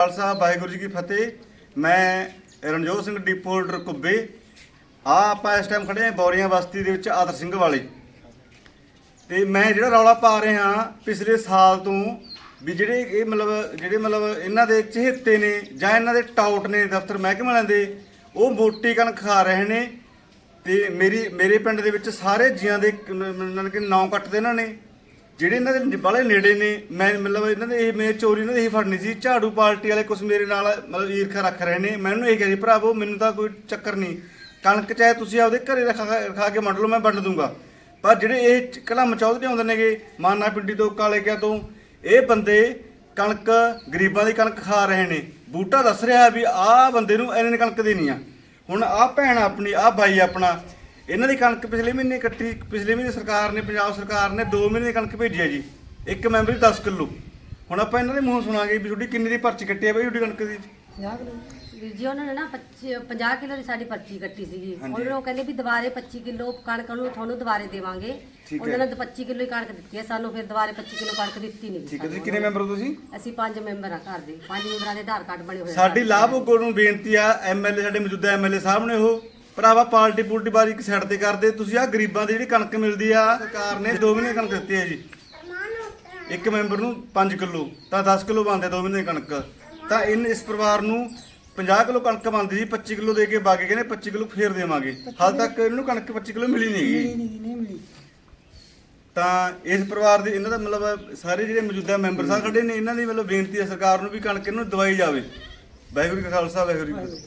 ਖਾਲਸਾ, ਵਾਹਿਗੁਰੂ ਜੀ ਕੀ ਫਤਿਹ। ਮੈਂ ਰਣਜੋਤ ਸਿੰਘ ਡਿਪੋਲਟਰ ਕੁੱਬੇ। ਆ ਆਪਾਂ ਇਸ ਟਾਈਮ ਖੜੇ ਹਾਂ ਬੌਰੀਆਂ ਬਸਤੀ ਦੇ ਵਿੱਚ ਆਦਰ ਸਿੰਘ ਵਾਲੇ। ਤੇ ਮੈਂ ਜਿਹੜਾ ਰੌਲਾ ਪਾ ਰਿਹਾ ਪਿਛਲੇ ਸਾਲ ਤੋਂ ਵੀ ਜਿਹੜੇ ਇਹ ਮਤਲਬ, ਜਿਹੜੇ ਮਤਲਬ ਇਹਨਾਂ ਦੇ ਚਹੇਤੇ ਨੇ ਜਾਂ ਇਹਨਾਂ ਦੇ ਟਾਊਟ ਨੇ ਦਫ਼ਤਰ ਮਹਿਕਮੇ ਵਾਲਿਆਂ ਦੇ, ਉਹ ਮੋਟੀ ਕਣਕ ਖਾ ਰਹੇ ਨੇ। ਤੇ ਮੇਰੀ, ਮੇਰੇ ਪਿੰਡ ਦੇ ਵਿੱਚ ਸਾਰੇ ਜੀਆਂ ਦੇ ਮਤਲਬ ਕਿ, ਨਾਂ ਕੱਟਦੇ ਇਹਨਾਂ ਨੇ। ਜਿਹੜੇ ਇਹਨਾਂ ਦੇ ਬਾਲੇ ਨੇੜੇ ਨੇ, ਮੈਂ ਮਤਲਬ ਇਹਨਾਂ ਦੇ ਇਹ ਮੇਰੇ ਚੋਰੀ ਇਹਨਾਂ ਦੇ ਹੀ ਫੜਨੀ ਸੀ। ਝਾੜੂ ਪਾਰਟੀ ਵਾਲੇ ਕੁਝ ਮੇਰੇ ਨਾਲ ਮਤਲਬ ਈਰਖਾ ਰੱਖ ਰਹੇ ਨੇ। ਮੈਨੂੰ ਇਹ ਕਿਹਾ ਜੀ ਭਰਾਵੋ, ਮੈਨੂੰ ਤਾਂ ਕੋਈ ਚੱਕਰ ਨਹੀਂ। ਕਣਕ ਚਾਹੇ ਤੁਸੀਂ ਆਪਦੇ ਘਰੇ ਰਖਾ ਰਖਾ ਕੇ ਵੰਡ ਲਓ, ਮੈਂ ਵੰਡ ਦੂੰਗਾ। ਪਰ ਜਿਹੜੇ ਇਹ ਕਲਮ ਚੌਧਰੀ ਆਉਂਦੇ ਨੇਗੇ, ਮਾਨਾ ਪਿੰਡੀ ਤੋਂ, ਕਾਲੇ ਕਿਆ ਤੋਂ, ਇਹ ਬੰਦੇ ਕਣਕ, ਗਰੀਬਾਂ ਦੀ ਕਣਕ ਖਾ ਰਹੇ ਨੇ। ਬੂਟਾ ਦੱਸ ਰਿਹਾ ਵੀ ਆਹ ਬੰਦੇ ਨੂੰ ਇੰਨੇ ਕਣਕ ਦੇਣੀ ਆ। ਹੁਣ ਆਹ ਭੈਣ ਆਪਣੀ, ਆਹ ਬਾਈ ਆਪਣਾ ਇਹਨਾਂ ਦੀ ਕਣਕ ਪਿਛਲੇ ਮਹੀਨੇ ਕੱਟੀ ਪਿਛਲੇ ਮਹੀਨੇ ਸਰਕਾਰ ਨੇ ਪੰਜਾਬ ਸਰਕਾਰ ਨੇ 2 ਮਹੀਨੇ ਦੀ ਕਣਕ ਭੇਜੀ ਹੈ ਜੀ ਇੱਕ ਮੈਂਬਰ ਦੀ 10 ਕਿਲੋ। ਹੁਣ ਆਪਾਂ ਇਹਨਾਂ ਦੇ ਮੂੰਹੋਂ ਸੁਣਾਂਗੇ ਵੀ ਤੁਹਾਡੀ ਕਿੰਨੀ ਦੀ ਪਰਚੀ ਕੱਟੀ ਹੈ ਬਈ ਤੁਹਾਡੀ ਕਣਕ ਦੀ? ਵੀਰ ਜੀ ਉਹਨਾਂ ਨੇ ਨਾ 25 50 ਕਿਲੋ ਦੀ ਸਾਡੀ ਪਰਚੀ ਕੱਟੀ ਸੀਗੀ। ਉਹਨਾਂ ਨੂੰ ਕਹਿੰਦੇ ਵੀ ਦੁਬਾਰੇ 25 ਕਿਲੋ ਕਣਕ ਨੂੰ ਤੁਹਾਨੂੰ ਦੁਬਾਰੇ ਦੇਵਾਂਗੇ। ਉਹਨਾਂ। ਨੇ 25 ਕਿਲੋ ਹੀ ਕਣਕ ਦਿੱਤੀ ਹੈ। ਸਾਨੂੰ ਫਿਰ ਦੁਬਾਰੇ 25 ਕਿਲੋ ਕਣਕ ਦਿੱਤੀ ਨਹੀਂ ਠੀਕ ਹੈ। ਤੁਸੀਂ ਕਿੰਨੇ ਮੈਂਬਰ ਹੋ ਤੁਸੀਂ? ਅਸੀਂ ਪੰਜ ਮੈਂਬਰ ਆ ਘਰ ਦੇ। ਪੰਜ ਮੈਂਬਰਾਂ ਦੇ ਆਧਾਰ ਕਾਰਡ ਬਣੇ ਹੋਏ ਸਾਡੀ। ਲਾਭ ਨੂੰ ਬੇਨਤੀ ਆ। ਐਮਐਲਏ ਸਾਡੇ ਮੌਜੂਦਾ ਐਮਐਲਏ ਸਾਹਿਬ ਨੇ ਉਹ। ਭਰਾਵਾ ਪਾਰਟੀ ਪੂਲਟੀ ਬਾਰੀ ਇੱਕ ਸਾਈਡ ਤੇ ਕਰਦੇ ਤੁਸੀਂ ਆ ਗਰੀਬਾਂ ਦੀ ਜਿਹੜੀ ਕਣਕ ਮਿਲਦੀ ਆ ਸਰਕਾਰ ਨੇ 2 ਮਹੀਨੇ ਕਣਕ ਦਿੱਤੀ ਹੈ ਜੀ। ਇੱਕ ਮੈਂਬਰ ਨੂੰ 5 ਕਿਲੋ ਤਾਂ 10 ਕਿਲੋ ਬਣਦੇ 2 ਮਹੀਨੇ ਕਣਕ। ਤਾਂ ਇਨ ਇਸ ਪਰਿਵਾਰ ਨੂੰ 50 ਕਿਲੋ ਕਣਕ ਬਣਦੀ ਸੀ 25 ਕਿਲੋ ਦੇ ਕੇ ਬਾਕੀ ਕਹਿੰਦੇ 25 ਕਿਲੋ ਫੇਰ ਦੇਵਾਂਗੇ। ਹਾਲ ਤੱਕ ਇਹਨੂੰ ਕਣਕ 25 ਕਿਲੋ ਮਿਲੀ ਨਹੀਂ ਹੈਗੀ। ਤਾਂ ਇਸ ਪਰਿਵਾਰ ਦੇ ਇਹਨਾਂ ਦਾ ਮਤਲਬ ਸਾਰੇ ਜਿਹੜੇ ਮੌਜੂਦਾ ਮੈਂਬਰ ਸਾਹਿਬ ਖੜੇ ਨੇ ਇਹਨਾਂ ਦੀ ਮਤਲਬ ਬੇਨਤੀ ਹੈ ਸਰਕਾਰ ਨੂੰ ਵੀ ਕਣਕ ਇਹਨੂੰ ਦਵਾਈ ਜਾਵੇ। ਵਾਹਿਗੁਰੂ ਜੀ ਖਾਲਸਾ ਵਾਹਿਗੁਰੂ ਜੀ